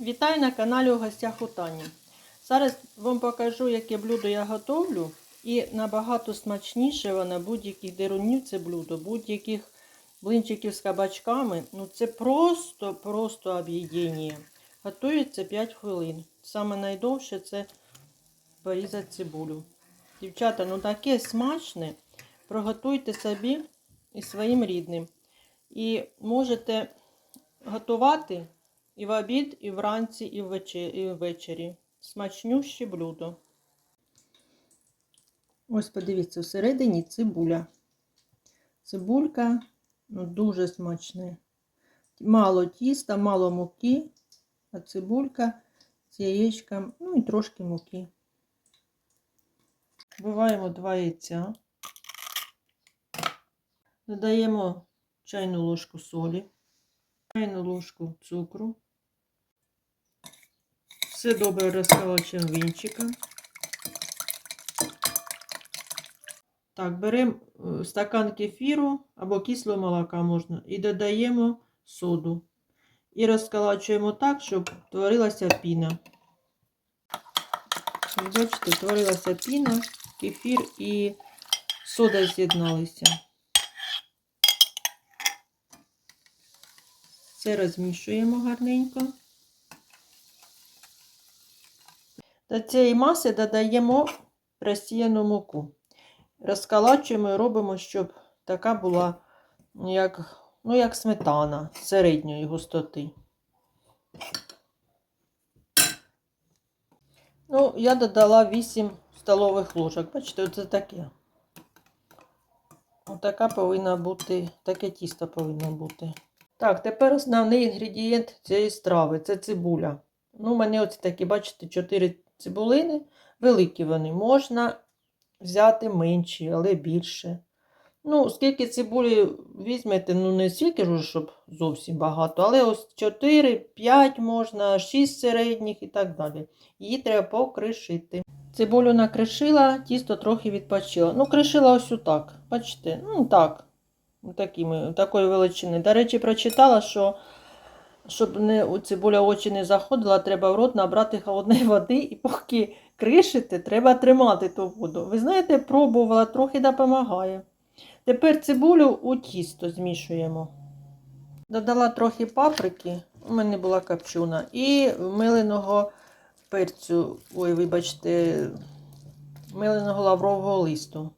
Вітаю на каналі у гостях у Тані. Зараз вам покажу, яке блюдо я готовлю. І набагато смачніше воно будь-яких дерунів це блюдо, будь-яких блинчиків з кабачками. Ну це просто, просто об'єднання. Готується 5 хвилин. Саме найдовше це порізати цибулю. Дівчата, ну таке смачне. Приготуйте собі і своїм рідним. І можете готувати і в обід, і вранці, і ввечері. І ввечері. Смачнюще блюдо. Ось подивіться, всередині цибуля. Цибулька ну, дуже смачне. Мало тіста, мало муки, а цибулька з яєчком, ну і трошки муки. Вбиваємо два яйця. Додаємо чайну ложку солі, чайну ложку цукру. Все добре розколочуємо вінчиком. Так, беремо е, стакан кефіру або кислого молока можна і додаємо соду. І розколачуємо так, щоб творилася піна. Бачите, творилася піна, кефір і сода з'єдналися. Все розмішуємо гарненько. До цієї маси додаємо розсіяну муку. Розколачуємо і робимо, щоб така була, як, ну, як сметана середньої густоти. Ну, я додала 8 столових ложок. Бачите, оце таке. Отака повинна бути, таке тісто повинно бути. Так, тепер основний інгредієнт цієї страви це цибуля. Ну, у мене ось такі, бачите, 4 цибулини. Великі вони. Можна взяти менші, але більше. Ну, скільки цибулі візьмете, ну не стільки ж, щоб зовсім багато, але ось 4, 5 можна, 6 середніх і так далі. Її треба покришити. Цибулю накришила, тісто трохи відпочило. Ну, кришила ось отак. Бачите? Ну, так. Такими, такої величини. До речі, прочитала, що щоб не, цибуля очі не заходила, треба в рот набрати холодної води і поки кришити, треба тримати ту воду. Ви знаєте, пробувала, трохи допомагає. Тепер цибулю у тісто змішуємо. Додала трохи паприки, у мене була капчуна, і миленого перцю, ой, вибачте, миленого лаврового листу.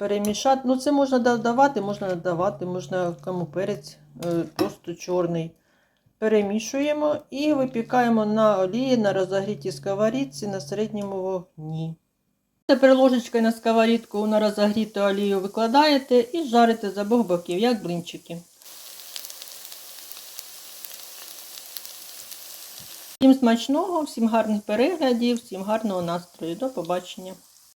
Перемішати. Ну, це можна додавати, можна додавати, можна кому перець, е, просто чорний. Перемішуємо і випікаємо на олії на розогрітій сковорідці на середньому вогні. Тепер ложечкою на сковорідку на розогріту олію викладаєте і жарите з обох боків, як блинчики. Всім смачного, всім гарних переглядів, всім гарного настрою. До побачення.